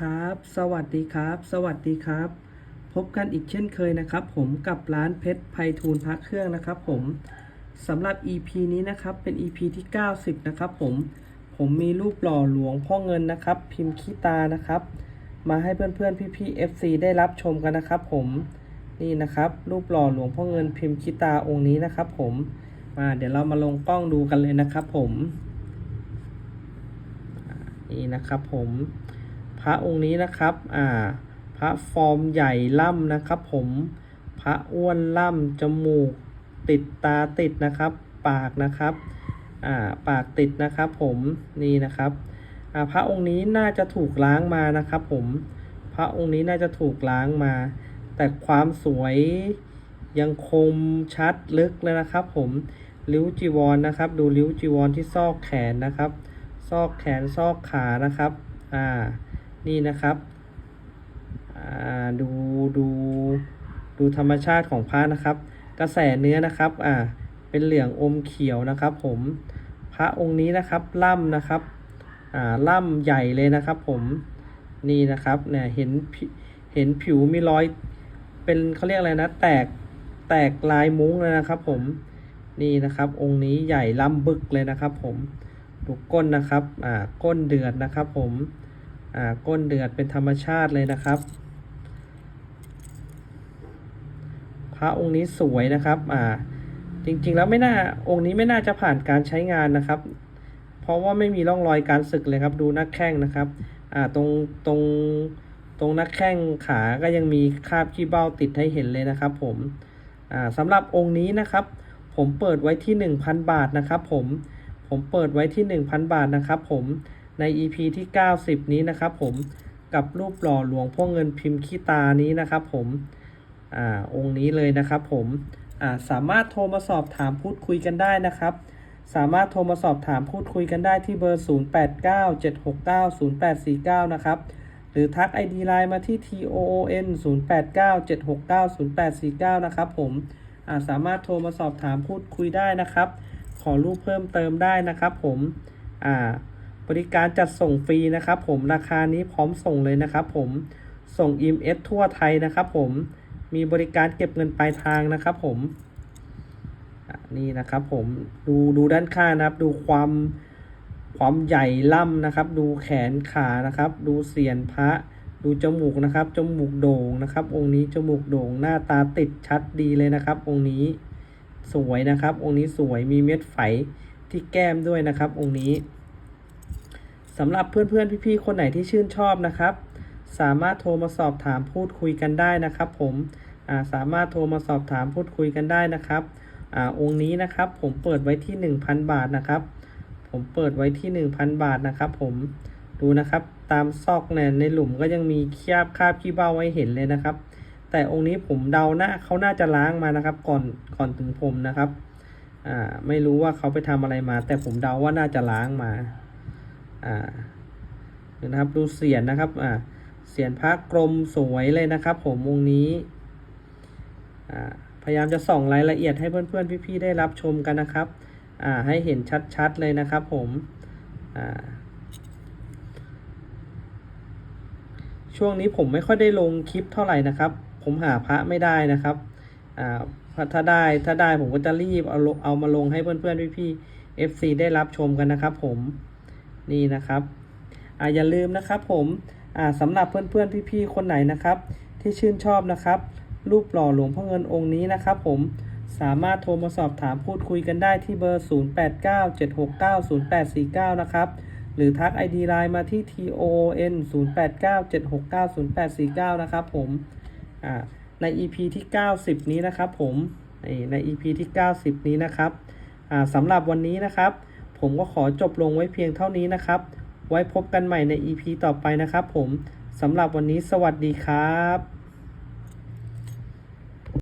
ครับ สวัสดีครับ สวัสดีครับ พบกันอีกเช่นเคยนะครับ ผมกับร้านเพชรไพฑูรย์พระเครื่องนะครับ ผมสำหรับ EP นี้นะครับเป็น EP ที่ 90 นะครับ ผมผมมีรูปหล่อหลวงพ่อเงินนะครับ พิมพ์ขี้ตานะครับ มาให้เพื่อนๆพี่ๆ FC ได้รับชมกันนะครับ ผมนี่นะครับ รูปหล่อหลวงพ่อเงินพิมพ์ขี้ตาองค์นี้นะครับ ผมมาเดี๋ยวเรามาลงกล้องดูกันเลยนะครับ ผมนี่นะครับ ผม พระองค์นี้นะครับอ่าพระฟอร์มใหญ่ล่ำนะครับ ผมพระอ้วนล่ำจมูกติดตาติดนะครับ ปากนะครับอ่าปากติดนะครับ ผมนี่นะครับอ่าพระองค์นี้น่าจะถูกล้างมานะครับ ผมพระองค์นี้น่าจะถูกล้างมา แต่ความสวยยังคมชัดลึกเลยนะครับ ผมริ้วจีวรนะครับ ดูริ้วจีวรที่ซอกแขนนะครับ ซอกแขนซอกขานะครับ อ่า นี่นะครับดูดูดูธรรมชาติของพระนะครับ กระแสเนื้อนะครับอ่าเป็นเหลืองอมเขียวนะครับ ผมพระองค์นี้นะครับล่ำนะครับอ่าล่ำใหญ่เลยนะครับ ผมนี่นะครับเนี่ยเห็นผิเห็นผิวมีรอยเป็นเขาเรียกอะไรนะ แตกแตกลายมุ้งเลยนะครับ ผมนี่นะครับ องค์นี้ใหญ่ล่ำบึกเลยนะครับ ผมดูก้นนะครับอ่าก้นเดือดนะครับ ผม ก้นเดือดเป็นธรรมชาติเลยนะครับ พระองค์นี้สวยนะครับอ่าจริงๆแล้วไม่น่าองค์นี้ไม่น่าจะผ่านการใช้งานนะครับ เพราะว่าไม่มีร่องรอยการสึกเลยครับดูหน้าแข้งนะครับอ่าตรงตรงตรงหน้าแข้งขาก็ยังมีคราบขี้เบ้าติดให้เห็นเลยนะครับ ผมอ่าสำหรับองค์นี้นะครับ ผมเปิดไว้ที่ 1,000 บาทนะครับ ผมผมเปิดไว้ที่ 1,000 บาทนะครับ ผม ใน EP ที่ 90 นี้นะครับผมกับรูปหล่อหลวงพ่อเงินพิมพ์ขี้ตานี้นะครับผมอ่าองค์นี้เลยนะครับผมอ่าสามารถโทรมาสอบถามพูดคุยกันได้นะครับ สามารถโทรมาสอบถามพูดคุยกันได้ที่เบอร์ 0897690849 นะครับหรือทัก ID Line มาที่ TOON 0897690849 นะครับผมอ่าสามารถโทรมาสอบถามพูดคุยได้นะครับ ขอรูปเพิ่มเติมได้นะครับผมอ่า บริการจัดส่งฟรีนะครับผมราคานี้พร้อมส่งเลยนะครับผมส่ง EMS ทั่วไทยนะครับผมมีบริการเก็บเงินปลายทางนะครับผมนี่นะครับผมดูดูด้านข้างนะครับ ดูความความใหญ่ล่ำนะครับ ดูแขนขานะครับ ดูเสียนพระ ดูจมูกนะครับจมูกโด่งนะครับ องค์นี้จมูกโด่งหน้าตาติดชัดดีเลยนะครับ องค์นี้สวยนะครับ องค์นี้สวยมีเม็ดไฝที่แก้มด้วยนะครับ องค์นี้ สำหรับเพื่อนๆพี่ๆคนไหนที่ชื่นชอบนะครับ สามารถโทรมาสอบถามพูดคุยกันได้นะครับ ผมาสามารถโทรมาสอบถามพูดคุยกันได้นะครับอองค์นี้นะครับ ผมเปิดไว้ที่ 1,000 บาทนะครับ ผมเปิดไว้ที่ 1,000 บาทนะครับ ผมดูนะครับ ตามซอกเนี่ยในหลุมก็ยังมีคราบคราบขี้เบ้าไว้เห็นเลยนะครับ แต่องค์นี้ผมเดาหน้าเขาน่าจะล้างมานะครับ ก่อนก่อนถึงผมนะครับ อ่าไม่รู้ว่าเขาไปทำอะไรมา แต่ผมเดาว่าน่าจะล้างมา อ่าดูนะครับดูเสียนนะครับอ่าเสียนพระกลมสวยเลยนะครับผมองนี้อ่าพยายามจะส่องรายละเอียดให้เพื่อนๆพี่ๆได้รับชมกันนะครับอ่าให้เห็นชัดๆเลยนะครับผมอ่าช่วงนี้ผมไม่ค่อยได้ลงคลิปเท่าไหร่นะครับ ผมหาพระไม่ได้นะครับอ่าถ้าได้ถ้าได้ผมก็จะรีบเอาเอามาลงให้เพื่อนๆพี่ๆ FC ได้รับชมกันนะครับผม นี่นะครับอ่าอย่าลืมนะครับผมอ่าสำหรับเพื่อนๆพี่ๆคนไหนนะครับ ที่ชื่นชอบนะครับ รูปหล่อหลวงพ่อเงินองค์นี้นะครับ ผมสามารถโทรมาสอบถามพูดคุยกันได้ที่เบอร์ 0897690849 นะครับ หรือทัก ID Line มาที่ TON 0897690849 นะครับผมใน EP ที่ 90 นี้นะครับผมใน EP ที่ 90 นี้นะครับสำหรับวันนี้นะครับ ผมก็ขอจบลงไว้เพียงเท่านี้นะครับ ไว้พบกันใหม่ใน EP ต่อไปนะครับผมสำหรับวันนี้สวัสดีครับ